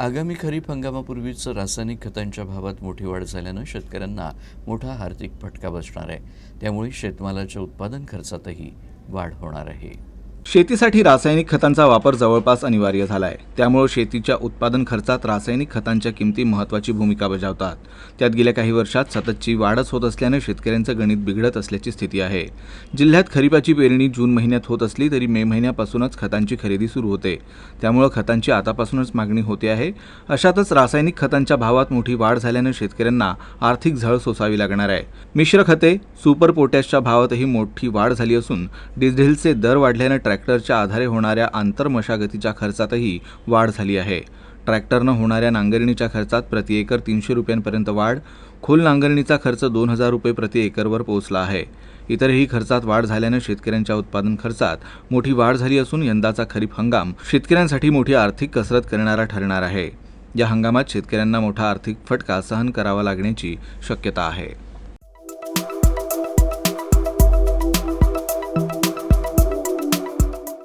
आगामी खरीप हंगामापूर्वीच रासायनिक खतांच्या भावात मोठी वाढ झाल्यानं शेतकऱ्यांना मोठा आर्थिक फटका बसणार आहे. त्यामुळे शेतमालाच्या उत्पादन खर्चातही वाढ होणार आहे. शेतीसाठी रासायनिक खतांचा वापर जवळपास अनिवार्य झालाय. त्यामुळे शेतीच्या उत्पादन खर्चात रासायनिक खतांच्या किमती महत्त्वाची भूमिका बजावतात. त्यात गेल्या काही वर्षात सततची वाढच होत असल्याने शेतकऱ्यांचं गणित बिघडत असल्याची स्थिती आहे. जिल्ह्यात खरीपाची पेरणी जून महिन्यात होत असली तरी मे महिन्यापासूनच खतांची खरेदी सुरू होते. त्यामुळे खतांची आतापासूनच मागणी होते आहे. अशातच रासायनिक खतांच्या भावात मोठी वाढ झाल्यानं शेतकऱ्यांना आर्थिक झळ सोसावी लागणार आहे. मिश्र खते सुपर पोटॅशच्या भावातही मोठी वाढ झाली असून डिझेलचे दर वाढल्यानं ट्रॅक्टरच्या आधारे होणाऱ्या आंतरमशागतीच्या खर्चातही वाढ झाली आहे. ट्रॅक्टरनं होणाऱ्या नांगरणीच्या खर्चात प्रति एकर तीनशे रुपयांपर्यंत वाढ खोल नांगरणीचा खर्च दोन हजार रुपये प्रति एकरवर पोहोचला आहे. इतरही खर्चात वाढ झाल्यानं शेतकऱ्यांच्या उत्पादन खर्चात मोठी वाढ झाली असून यंदाचा खरीप हंगाम शेतकऱ्यांसाठी मोठी आर्थिक कसरत करणारा ठरणार आहे. या हंगामात शेतकऱ्यांना मोठा आर्थिक फटका सहन करावा लागण्याची शक्यता आहे.